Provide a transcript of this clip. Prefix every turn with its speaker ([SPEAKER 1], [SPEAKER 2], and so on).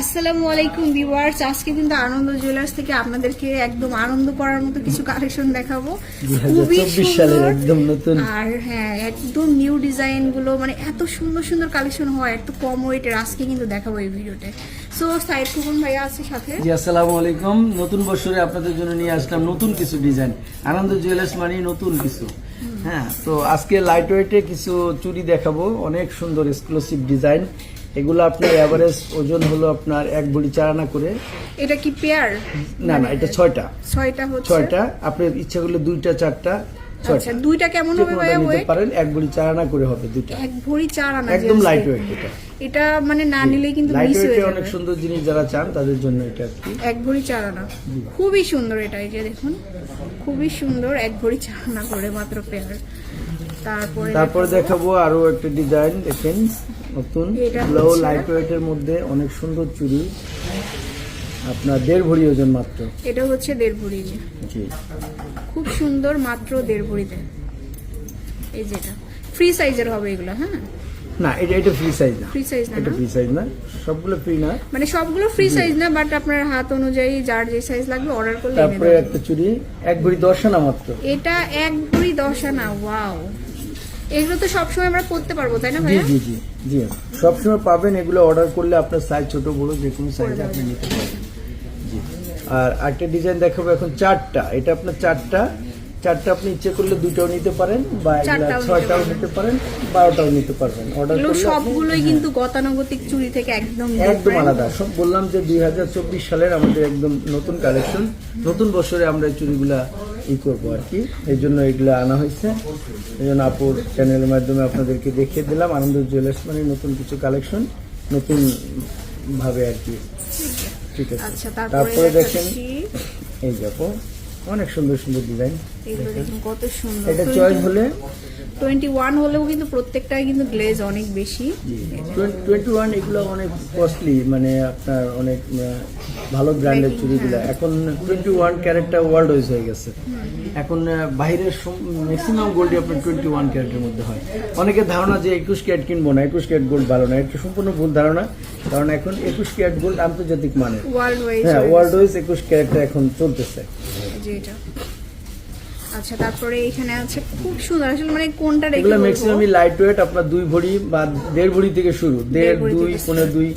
[SPEAKER 1] আসসালামু আলাইকুম ভিউয়ার্স আজকে কিন্তু আনন্দ জুয়েলার্স থেকে আপনাদেরকে একদম আনন্দ করার মতো কিছু কালেকশন দেখাবো। খুবই সুন্দর
[SPEAKER 2] একদম নতুন।
[SPEAKER 1] আর হ্যাঁ একদম নিউ ডিজাইনগুলো মানে এত সুন্দর সুন্দর কালেকশন হয় এত কম ওয়েটের আজকে কিন্তু দেখাবো এই ভিডিওতে। সো কুপন ভাইয়া আছে সাথে।
[SPEAKER 2] জি আসসালামু আলাইকুম। নতুন বছরে আপনাদের জন্য নিয়ে আসলাম নতুন কিছু ডিজাইন আনন্দ জুয়েলার্স মানে নতুন কিছু। হ্যাঁ তো আজকে লাইট ওয়েটে কিছু চুড়ি দেখাবো। অনেক সুন্দর এক্সক্লুসিভ ডিজাইন এগুলো আপনার অ্যাভারেজ ওজন হলো আপনার এক বড়ি চারানা করে।
[SPEAKER 1] এটা কি পেয়ার?
[SPEAKER 2] না না এটা ছয়টা।
[SPEAKER 1] ছয়টা হচ্ছে?
[SPEAKER 2] ছয়টা। আপনার ইচ্ছা করলে দুইটা চারটা
[SPEAKER 1] আচ্ছা দুইটা কেমন হবে ভাইয়া ওয়েট
[SPEAKER 2] পারেন এক বড়ি চারানা করে হবে দুইটা।
[SPEAKER 1] এক ভরি চার আনা
[SPEAKER 2] একদম লাইট ওয়েট এটা।
[SPEAKER 1] এটা মানে না নিলে কিন্তু মিস হয়ে যাবে।
[SPEAKER 2] অনেক সুন্দর জিনিস যারা চান তাদের জন্য এটা কি।
[SPEAKER 1] এক ভরি চার আনা খুবই সুন্দর এটা এই যে দেখুন। খুবই সুন্দর এক ভরি চার আনা করে মাত্র পেয়ার। তারপরে
[SPEAKER 2] তারপরে
[SPEAKER 1] দেখাবো-
[SPEAKER 2] আরও একটা ডিজাইন দেখেন নতুন। লো লাইট ওয়েটের মধ্যে অনেক সুন্দর চুড়ি। আপনার দেড় ভরি ওজন মাত্র।
[SPEAKER 1] এটা হচ্ছে দেড় ভরি।
[SPEAKER 2] জি।
[SPEAKER 1] খুব সুন্দর মাত্র দেড় ভরিতে। এই যেটা ফ্রি সাইজের হবে এগুলো হ্যাঁ?
[SPEAKER 2] না এটা এটা ফ্রি সাইজ না।
[SPEAKER 1] ফ্রি সাইজ না
[SPEAKER 2] এটা ফ্রি সাইজ না। সবগুলো ফ্রি না।
[SPEAKER 1] মানে সবগুলো ফ্রি সাইজ না বাট আপনার হাত অনুযায়ী যার যে সাইজ লাগবে অর্ডার করলে
[SPEAKER 2] তারপরে একটা চুড়ি এক ভরি দশ আনা মাত্র।
[SPEAKER 1] এটা এক ভরি আনা ওয়াও এগুলো তো সবসময় আমরা করতে পারব তাই না
[SPEAKER 2] জি জি জি জি। সবসময় পাবেন এগুলো অর্ডার করলে আপনার সাইজ ছোট বড় যে কোনো সাইজ আপনি নিতে পারবেন। জি। আর একটা ডিজাইন দেখাবো এখন চারটা। এটা আপনার চারটা। চারটা আপনি ইচ্ছে করলে দুইটাও নিতে পারেন বা ছয়টাও নিতে পারেন বারোটাও নিতে পারবেন। অর্ডার করলে
[SPEAKER 1] সবগুলোই কিন্তু গতানুগতিক চুরি থেকে একদম
[SPEAKER 2] একদম আলাদা। সব বললাম যে দু হাজার চব্বিশ সালের আমাদের একদম নতুন কালেকশন নতুন বছরে আমরা এই চুড়িগুলা ই করব আর কি। এই জন্য এগুলো আনা হয়েছে। এই জন্য আপুর চ্যানেলের মাধ্যমে আপনাদেরকে দেখিয়ে দিলাম। আনন্দ জুয়েলার্স মানে নতুন কিছু কালেকশন নতুন ভাবে আর কি। ঠিক আছে।
[SPEAKER 1] আচ্ছা তারপরে
[SPEAKER 2] দেখেন এই দেখো অনেক সুন্দর সুন্দর ডিজাইন এটা চয়েস হলে
[SPEAKER 1] টোয়েন্টি ওয়ান হলেও কিন্তু প্রত্যেকটাই কিন্তু গ্লেজ অনেক বেশি।
[SPEAKER 2] টোয়েন্টি ওয়ান এগুলো অনেক কস্টলি মানে আপনার অনেক ভালো ব্র্যান্ডের চুড়িগুলো।
[SPEAKER 1] হ্যাঁ।
[SPEAKER 2] এখন টোয়েন্টি ওয়ান ক্যারেটটা ওয়ার্ল্ড ওয়াইজ হয়ে গেছে। এখন বাইরের ম্যাক্সিমাম গোল্ডই আপনার টোয়েন্টি ওয়ান ক্যারেটের মধ্যে হয়। অনেকের ধারণা যে একুশ ক্যারেট কিনবো না একুশ ক্যারেট গোল্ড ভালো না এটা সম্পূর্ণ ভুল ধারণা। কারণ এখন একুশ ক্যারেট গোল্ড আন্তর্জাতিক মানের।
[SPEAKER 1] ওয়ার্ল্ড ওয়াইজ
[SPEAKER 2] হ্যাঁ ওয়ার্ল্ড ওয়াইজ একুশ ক্যারেটটা এখন চলতেছে।
[SPEAKER 1] আচ্ছা তারপরে এখানে আছে খুব সুন্দর আসলে মানে কোনটা রেখে
[SPEAKER 2] এগুলো? ম্যাক্সিমামই লাইট ওয়েট আপনার দুই ভরি বা দেড় ভরি থেকে শুরু দেড় দুই পনেরো দুই